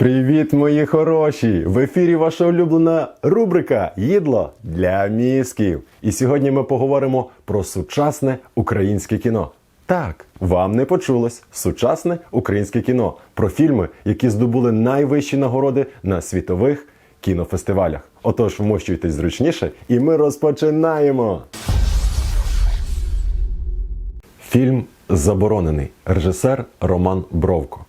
Привіт, мої хороші! В ефірі ваша улюблена рубрика Їдло для мізків. І сьогодні ми поговоримо про сучасне українське кіно. Так, вам не почулось сучасне українське кіно про фільми, які здобули найвищі нагороди на світових кінофестивалях. Отож, вмощуйтесь зручніше, і ми розпочинаємо. Фільм Заборонений. Режисер Роман Бровко.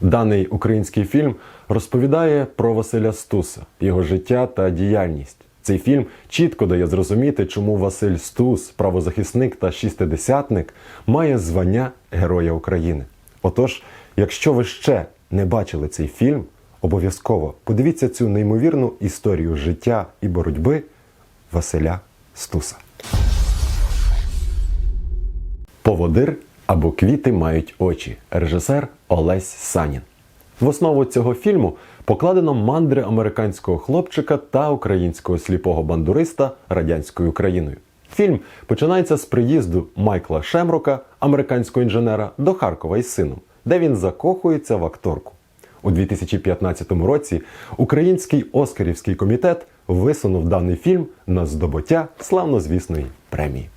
Даний український фільм розповідає про Василя Стуса, його життя та діяльність. Цей фільм чітко дає зрозуміти, чому Василь Стус, правозахисник та шістидесятник, має звання Героя України. Отож, якщо ви ще не бачили цей фільм, обов'язково подивіться цю неймовірну історію життя і боротьби Василя Стуса. Поводир або квіти мають очі. Режисер Олесь Санін. В основу цього фільму покладено мандри американського хлопчика та українського сліпого бандуриста радянською Україною. Фільм починається з приїзду Майкла Шемрока, американського інженера, до Харкова із сином, де він закохується в акторку. У 2015 році Український Оскарівський комітет висунув даний фільм на здобуття славнозвісної премії.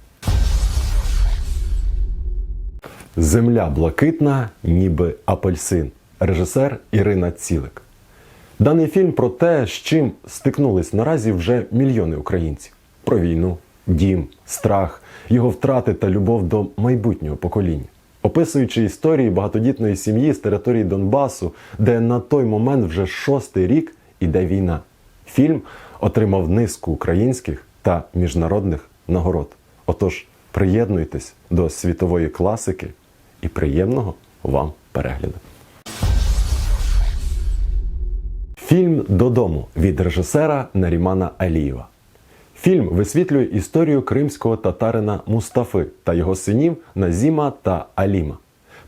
Земля блакитна, ніби апельсин. Режисер Ірина Цілик. Даний фільм про те, з чим стикнулись наразі вже мільйони українців: про війну, дім, страх, його втрати та любов до майбутнього покоління, описуючи історії багатодітної сім'ї з території Донбасу, де на той момент вже шостий рік іде війна. Фільм отримав низку українських та міжнародних нагород. Отож, приєднуйтесь до світової класики і приємного вам перегляду. Фільм Додому від режисера Нарімана Алієва. Фільм висвітлює історію кримського татарина Мустафи та його синів Назіма та Аліма.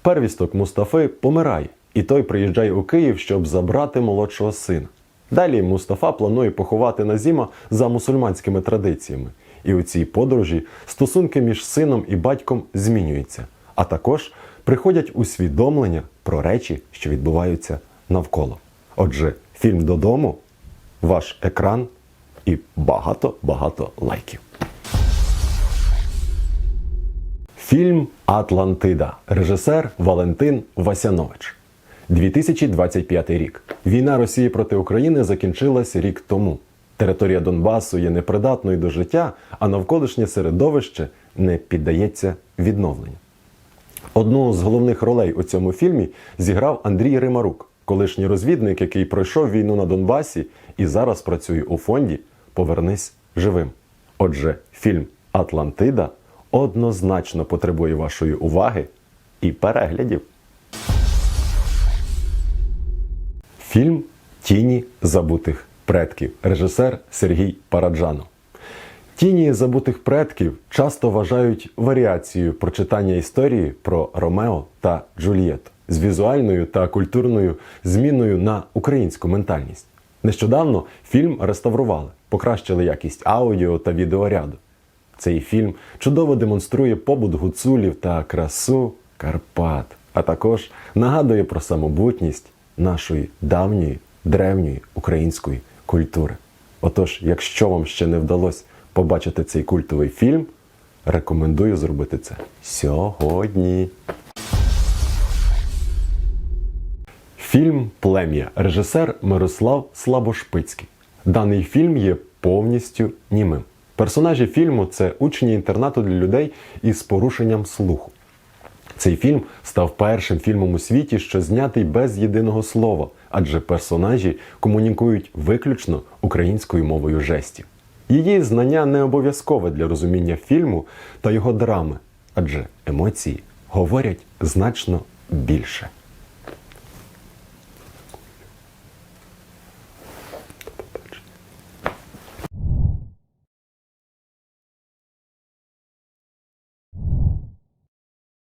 Первісток Мустафи помирає, і той приїжджає у Київ, щоб забрати молодшого сина. Далі Мустафа планує поховати Назіма за мусульманськими традиціями. І у цій подорожі стосунки між сином і батьком змінюються, а також приходять усвідомлення про речі, що відбуваються навколо. Отже, фільм додому, ваш екран і багато-багато лайків. Фільм Атлантида. Режисер Валентин Васянович. 2025 рік. Війна Росії проти України закінчилась рік тому. Територія Донбасу є непридатною до життя, а навколишнє середовище не піддається відновленню. Одну з головних ролей у цьому фільмі зіграв Андрій Римарук, колишній розвідник, який пройшов війну на Донбасі і зараз працює у фонді Повернись живим. Отже, фільм Атлантида однозначно потребує вашої уваги і переглядів. Фільм Тіні забутих предків. Режисер Сергій Параджанов. Тіні забутих предків часто вважають варіацією прочитання історії про Ромео та Джульєту з візуальною та культурною зміною на українську ментальність. Нещодавно фільм реставрували, покращили якість аудіо та відеоряду. Цей фільм чудово демонструє побут гуцулів та красу Карпат, а також нагадує про самобутність нашої давньої древньої української культури. Отож, якщо вам ще не вдалося побачити цей культовий фільм, рекомендую зробити це сьогодні. Фільм Плем'я. Режисер Мирослав Слабошпицький. Даний фільм є повністю німим. Персонажі фільму це учні інтернату для людей із порушенням слуху. Цей фільм став першим фільмом у світі, що знятий без єдиного слова, адже персонажі комунікують виключно українською мовою жестів. Її знання не обов'язкове для розуміння фільму та його драми, адже емоції говорять значно більше.